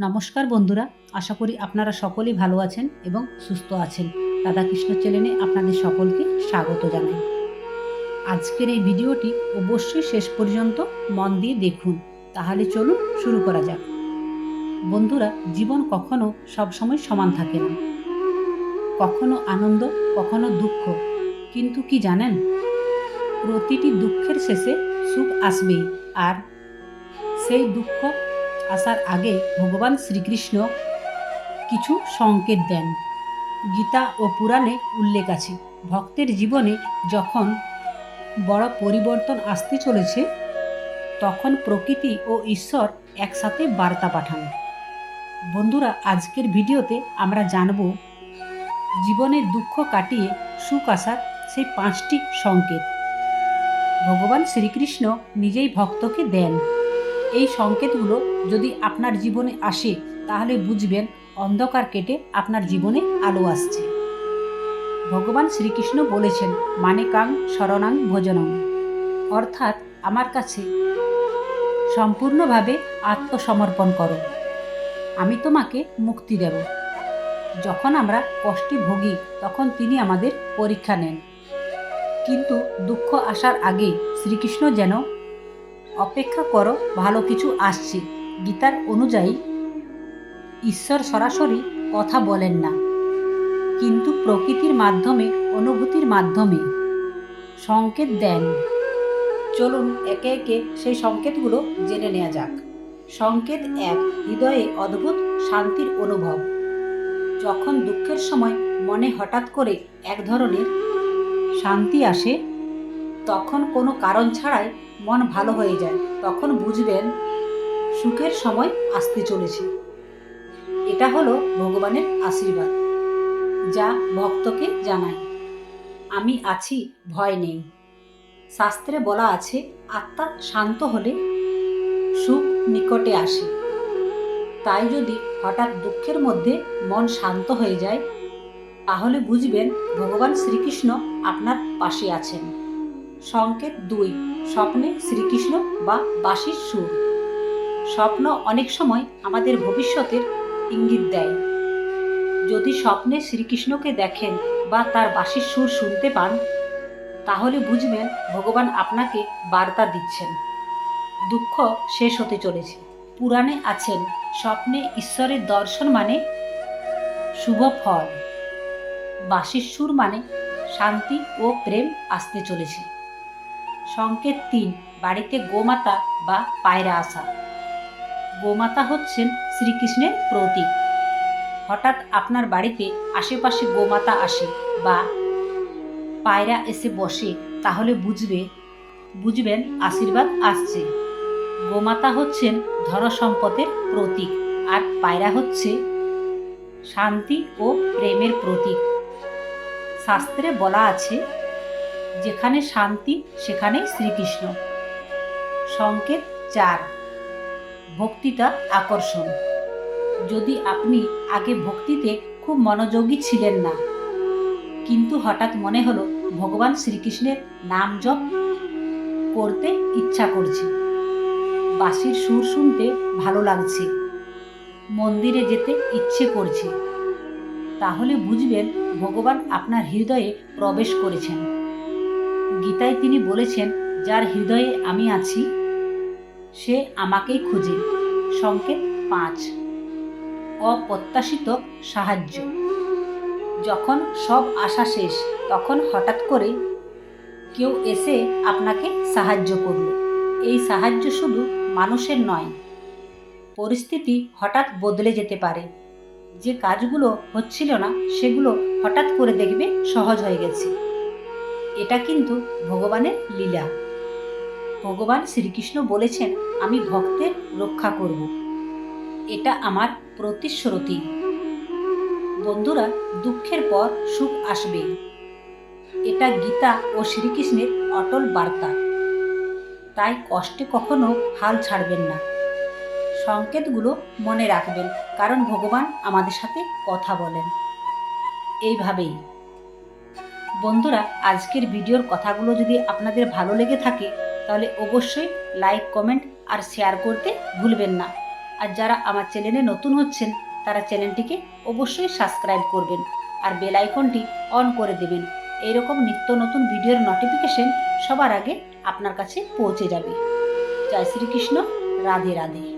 নমস্কার বন্ধুরা, আশা করি আপনারা সকলেই ভালো আছেন এবং সুস্থ আছেন। রাধাকৃষ্ণ চ্যানেলে আপনাদের সকলকে স্বাগত জানাই। আজকের এই ভিডিওটি অবশ্যই শেষ পর্যন্ত মন দিয়ে দেখুন। তাহলে চলুন শুরু করা যাক। বন্ধুরা, জীবন কখনো সবসময় সমান থাকে না। কখনো আনন্দ, কখনো দুঃখ। কিন্তু কি জানেন? প্রতিটি দুঃখের শেষে সুখ আসবেই। আর সেই দুঃখ আসার আগে ভগবান শ্রীকৃষ্ণ কিছু সংকেত দেন। গীতা ও পুরাণে উল্লেখ আছে। ভক্তের জীবনে যখন বড় পরিবর্তন আসতে চলেছে, তখন প্রকৃতি ও ঈশ্বর একসাথে বার্তা পাঠান। বন্ধুরা, আজকের ভিডিওতে আমরা জানব, জীবনের দুঃখ কাটিয়ে সুখ আসার সেই পাঁচটি সংকেত। ভগবান শ্রীকৃষ্ণ নিজেই ভক্তকে দেন। এই সংকেতগুলো যদি আপনার জীবনে আসে, তাহলে বুঝবেন অন্ধকার কেটে আপনার জীবনে আলো আসছে। ভগবান শ্রীকৃষ্ণ বলেছেন মানে কাং শরণাং ভোজনং। অর্থাৎ আমার কাছে সম্পূর্ণভাবে আত্মসমর্পণ করো। আমি তোমাকে মুক্তি দেব। যখন আমরা কষ্টে ভুগি, তখন তিনি আমাদের পরীক্ষা নেন। কিন্তু দুঃখ আসার আগে শ্রীকৃষ্ণ যেন অপেক্ষা করো, ভালো কিছু আসছে। গীতার অনুযায়ী ঈশ্বর সরাসরি কথা বলেন না। কিন্তু প্রকৃতির মাধ্যমে, অনুভূতির মাধ্যমে সংকেত দেন। চলুন একে একে সেই সংকেতগুলো জেনে নেওয়া যাক। সংকেত এক, হৃদয়ে অদ্ভুত শান্তির অনুভব। যখন দুঃখের সময় মনে হঠাৎ করে এক ধরনের শান্তি আসে, তখন কোনো কারণ ছাড়াই মন ভালো হয়ে যায়, তখন বুঝবেন সুখের সময় আসতে চলেছে। এটা হলো ভগবানের আশীর্বাদ, যা ভক্তকে জানায়, আমি আছি, ভয় নেই। শাস্ত্রে বলা আছে, আত্মা শান্ত হলে সুখ নিকটে আসে। তাই যদি হঠাৎ দুঃখের মধ্যে মন শান্ত হয়ে যায়, তাহলে বুঝবেন ভগবান শ্রীকৃষ্ণ আপনার পাশে আছেন। সংকেত দুই, স্বপ্নে শ্রীকৃষ্ণ বা বাঁশির সুর। স্বপ্ন অনেক সময় আমাদের ভবিষ্যতের ইঙ্গিত দেয়। যদি স্বপ্নে শ্রীকৃষ্ণকে দেখেন বা তার বাঁশির সুর শুনতে পান, তাহলে বুঝবেন ভগবান আপনাকে বার্তা দিচ্ছেন। দুঃখ শেষ হতে চলেছে। পুরাণে আছেন, স্বপ্নে ঈশ্বরের দর্শন মানে শুভ ফল। বাঁশির সুর মানে শান্তি ও প্রেম আসতে চলেছে। সংকেত তিন, বাড়িতে গোমাতা বা পায়রা আসা। গোমাতা হচ্ছেন শ্রীকৃষ্ণের প্রতীক। হঠাৎ আপনার বাড়িতে আশেপাশে গোমাতা আসে বা পায়রা এসে বসে, তাহলে বুঝবে, বুঝবেন আশীর্বাদ আসছে। গোমাতা হচ্ছেন ধনসম্পদের প্রতীক, আর পায়রা হচ্ছে শান্তি ও প্রেমের প্রতীক। শাস্ত্রে বলা আছে যেখানে শান্তি, সেখানেই শ্রীকৃষ্ণ। সংকেত চার, ভক্তিটা আকর্ষণ। যদি আপনি আগে ভক্তিতে খুব মনোযোগী ছিলেন না, কিন্তু হঠাৎ মনে হলো ভগবান শ্রীকৃষ্ণের নাম জপ করতে ইচ্ছা করছে। বাঁশির সুর শুনতে ভালো লাগছে। মন্দিরে যেতে ইচ্ছে করছে। তাহলে বুঝবেন ভগবান আপনার হৃদয়ে প্রবেশ করেছেন। গীতায় তিনি বলেছেন, যার হৃদয়ে আমি আছি, সে আমাকেই খুঁজে। সংকেত পাঁচ। অপ্রত্যাশিত সাহায্য। যখন সব আশা শেষ, তখন হঠাৎ করে কেউ এসে আপনাকে সাহায্য করল। এই সাহায্য শুধু মানুষের নয়, পরিস্থিতি হঠাৎ বদলে যেতে পারে। যে কাজগুলো হচ্ছিল না, সেগুলো হঠাৎ করে দেখবে সহজ হয়ে গেছে। এটা কিন্তু ভগবানের লীলা। ভগবান শ্রীকৃষ্ণ বলেছেন, আমি ভক্তের রক্ষা করব। এটা আমার প্রতিশ্রুতি। বন্ধুরা, দুঃখের পর সুখ আসবে। এটা গীতা ও শ্রীকৃষ্ণের অটল বার্তা। তাই কষ্টে কখনো হাল ছাড়বেন না। সংকেতগুলো মনে রাখবেন, কারণ ভগবান আমাদের সাথে কথা বলেন। এইভাবেই বন্ধুরা, আজকের ভিডিওর কথাগুলো যদি আপনাদের ভালো লেগে থাকে, তাহলে অবশ্যই লাইক কমেন্ট আর শেয়ার করতে ভুলবেন না। আর যারা আমার চ্যানেলে নতুন হচ্ছেন, তারা চ্যানেলটিকে অবশ্যই সাবস্ক্রাইব করবেন আর বেল আইকনটি অন করে দেবেন। এইরকম নিত্য নতুন ভিডিওর নোটিফিকেশন সবার আগে আপনার কাছে পৌঁছে যাবে। জয় শ্রীকৃষ্ণ, রাধে রাধে।